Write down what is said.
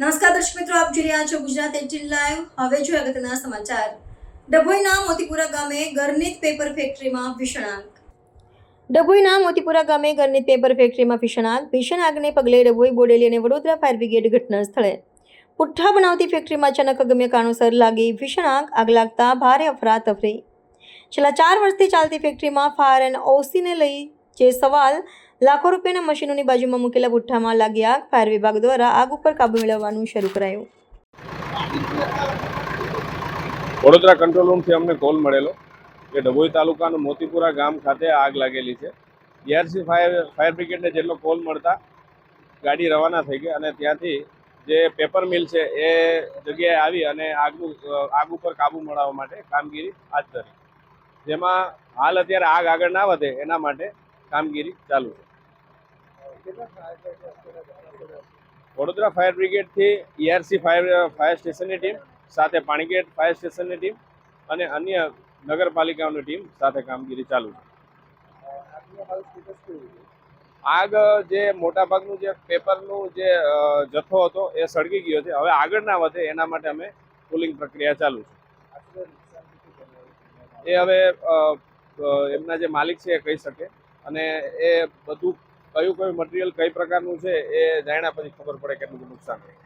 નમસ્કાર દર્શક મિત્રો, આપ જોઈ રહ્યા છો ગુજરાત એટીન લાઈવ હવે જોઈએ અગત્યના સમાચાર. ડભોઈના મોતીપુરા ગામે ગરનીત પેપર ફેક્ટરીમાં ભીષણ આગ. ડભોઈના મોતીપુરા ગામે ગરનીત પેપર ફેક્ટરીમાં ભીષણ આગ. ભીષણ આગને પગલે ડભોઈ બોડેલી અને વડોદરા ફાયર બ્રિગેડ ઘટના સ્થળે. પુઠ્ઠા બનાવતી ફેક્ટરીમાં અચાનક અગમ્ય કારણોસર લાગી ભીષણ આગ. આગ લાગતા ભારે અફરાતફરી. છેલ્લા ચાર વર્ષથી ચાલતી ફેક્ટરીમાં ફાયર એન્ડ ઓસીને લઈ જે સવાલ લાખો રૂપિયાના મશીનોની બાજુમાં મૂકેલા પુઠ્ઠામાં લાગી આગ. ફાયર વિભાગ દ્વારા આગ ઉપર કાબુ મેળવવાનું શરૂ કરાયું. વડોદરા કંટ્રોલ રૂમથી અમને કોલ મળેલો કે ડભોઈ તાલુકાનું મોતીપુરા ગામ ખાતે આગ લાગેલી છે. બીઆરસી ફાયર ફાયર બ્રિગેડને જેટલો કોલ મળતા ગાડી રવાના થઈ ગઈ અને ત્યાંથી જે પેપર મિલ છે એ જગ્યાએ આવી અને આગનું, આગ ઉપર કાબુ મેળવવા માટે કામગીરી હાથ ધરી. જેમાં હાલ અત્યારે આગ આગળ ના વધે એના માટે કામગીરી ચાલુ છે. વડોદરા ફાયર બ્રિગેડથી ઈઆરસી ફાયર ફાયર સ્ટેશનની ટીમ, સાથે પાણીગેટ ફાયર સ્ટેશનની ટીમ અને અન્ય નગરપાલિકાઓની ટીમ સાથે કામગીરી ચાલુ છે. આગ જે મોટાભાગનું જે પેપરનું જે જથ્થો હતો એ સળગી ગયો છે. હવે આગળ ના વધે એના માટે અમે કુલિંગ પ્રક્રિયા ચાલુ છે. એ હવે એમના જે માલિક છે એ કહી શકે. અને એ બધું કયું કયું મટીરિયલ કઈ પ્રકારનું છે એ જાણ્યા પછી ખબર પડે કેટલું નુકસાન થાય